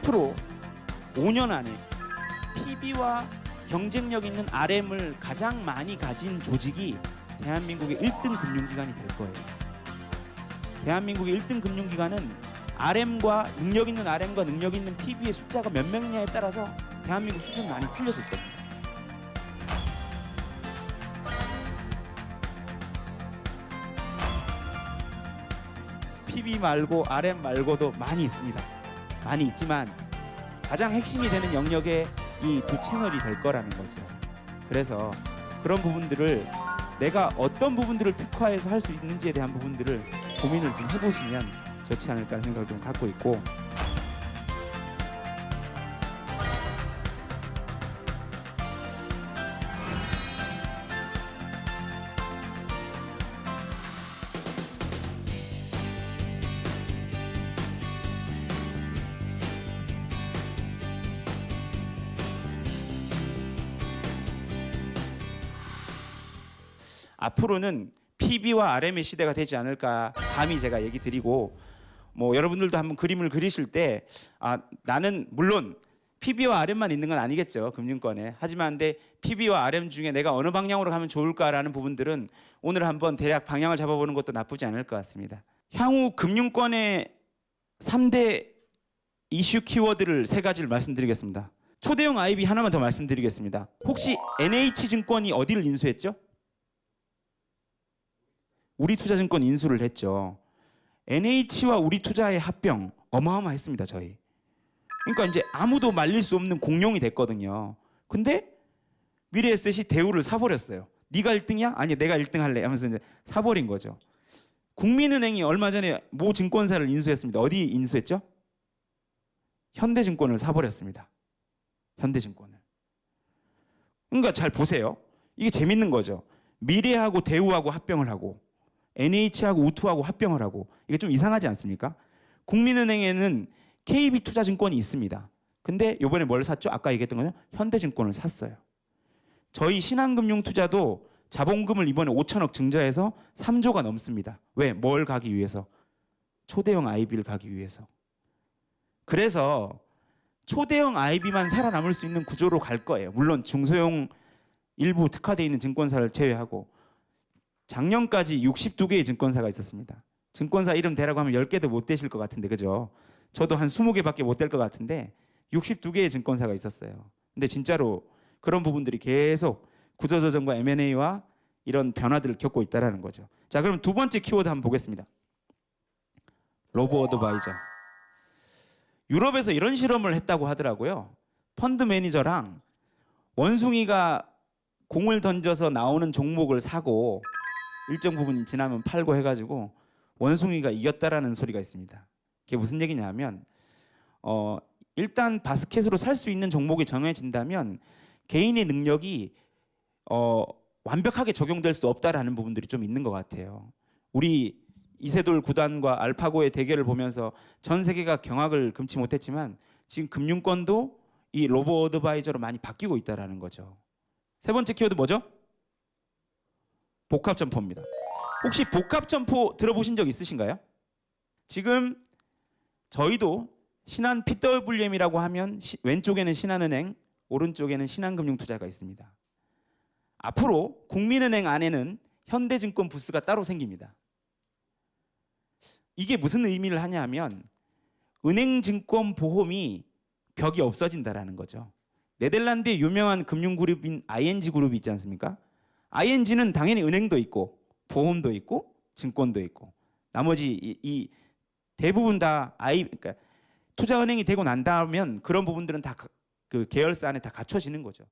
앞으로 5년 안에 PB와 경쟁력 있는 RM을 가장 많이 가진 조직이 대한민국의 1등 금융기관이 될 거예요. 대한민국의 1등 금융기관은 RM과 능력 있는 RM과 능력 있는 PB의 숫자가 몇 명이냐에 따라서 대한민국 수준 많이 틀려질 겁니다. PB 말고 RM 말고도 많이 있습니다. 많이 있지만 가장 핵심이 되는 영역에 이 두 채널이 될 거라는 거죠. 그래서 그런 부분들을 내가 어떤 부분들을 특화해서 할 수 있는지에 대한 부분들을 고민을 좀 해보시면 좋지 않을까 생각을 좀 갖고 있고 앞으로는 PB와 RM의 시대가 되지 않을까 감히 제가 얘기 드리고 뭐 여러분들도 한번 그림을 그리실 때 아, 나는 물론 PB와 RM만 있는 건 아니겠죠 금융권에 하지만 근데 PB와 RM 중에 내가 어느 방향으로 가면 좋을까라는 부분들은 오늘 한번 대략 방향을 잡아보는 것도 나쁘지 않을 것 같습니다. 향후 금융권의 3대 이슈 키워드를 세 가지를 말씀드리겠습니다. 초대형 IB 하나만 더 말씀드리겠습니다. 혹시 NH증권이 어디를 인수했죠? 우리투자증권 인수를 했죠. NH와 우리투자의 합병 어마어마했습니다, 저희. 그러니까 이제 아무도 말릴 수 없는 공룡이 됐거든요. 근데 미래에셋이 대우를 사버렸어요. 네가 1등이야? 아니 내가 1등 할래 하면서 이제 사버린 거죠. 국민은행이 얼마 전에 모 증권사를 인수했습니다. 어디 인수했죠? 현대증권을 사버렸습니다. 현대증권을. 그러니까 잘 보세요. 이게 재밌는 거죠. 미래하고 대우하고 합병을 하고 NH하고 우투하고 합병을 하고 이게 좀 이상하지 않습니까? 국민은행에는 KB투자증권이 있습니다. 근데 이번에 뭘 샀죠? 아까 얘기했던 거죠. 현대증권을 샀어요. 저희 신한금융투자도 자본금을 이번에 5천억 증자해서 3조가 넘습니다. 왜? 뭘 가기 위해서? 초대형 IB를 가기 위해서. 그래서 초대형 IB만 살아남을 수 있는 구조로 갈 거예요. 물론 중소형 일부 특화되어 있는 증권사를 제외하고 작년까지 62개의 증권사가 있었습니다. 증권사 이름 대라고 하면 10개도 못 되실 것 같은데 그죠? 저도 한 20개밖에 못 될 것 같은데 62개의 증권사가 있었어요. 근데 진짜로 그런 부분들이 계속 구조조정과 M&A와 이런 변화들을 겪고 있다라는 거죠. 자, 그럼 두 번째 키워드 한번 보겠습니다. 로보 어드바이저. 유럽에서 이런 실험을 했다고 하더라고요. 펀드 매니저랑 원숭이가 공을 던져서 나오는 종목을 사고 일정 부분 지나면 팔고 해가지고 원숭이가 이겼다라는 소리가 있습니다. 그게 무슨 얘기냐면 어 일단 바스켓으로 살 수 있는 종목이 정해진다면 개인의 능력이 어 완벽하게 적용될 수 없다라는 부분들이 좀 있는 것 같아요. 우리 이세돌 구단과 알파고의 대결을 보면서 전 세계가 경악을 금치 못했지만 지금 금융권도 이 로보 어드바이저로 많이 바뀌고 있다라는 거죠. 세 번째 키워드 뭐죠? 복합 점포입니다. 혹시 복합 점포 들어보신 적 있으신가요? 지금 저희도 신한 PWM이라고 하면 시- 왼쪽에는 신한은행, 오른쪽에는 신한금융투자가 있습니다. 앞으로 국민은행 안에는 현대증권 부스가 따로 생깁니다. 이게 무슨 의미를 하냐면 은행 증권 보험이 벽이 없어진다라는 거죠. 네덜란드의 유명한 금융그룹인 ING 그룹이 있지 않습니까? ING는 당연히 은행도 있고 보험도 있고 증권도 있고 나머지 이, 이 대부분 다 I 그러니까 투자은행이 되고 난 다음엔 그런 부분들은 다 그 계열사 안에 다 갖춰지는 거죠.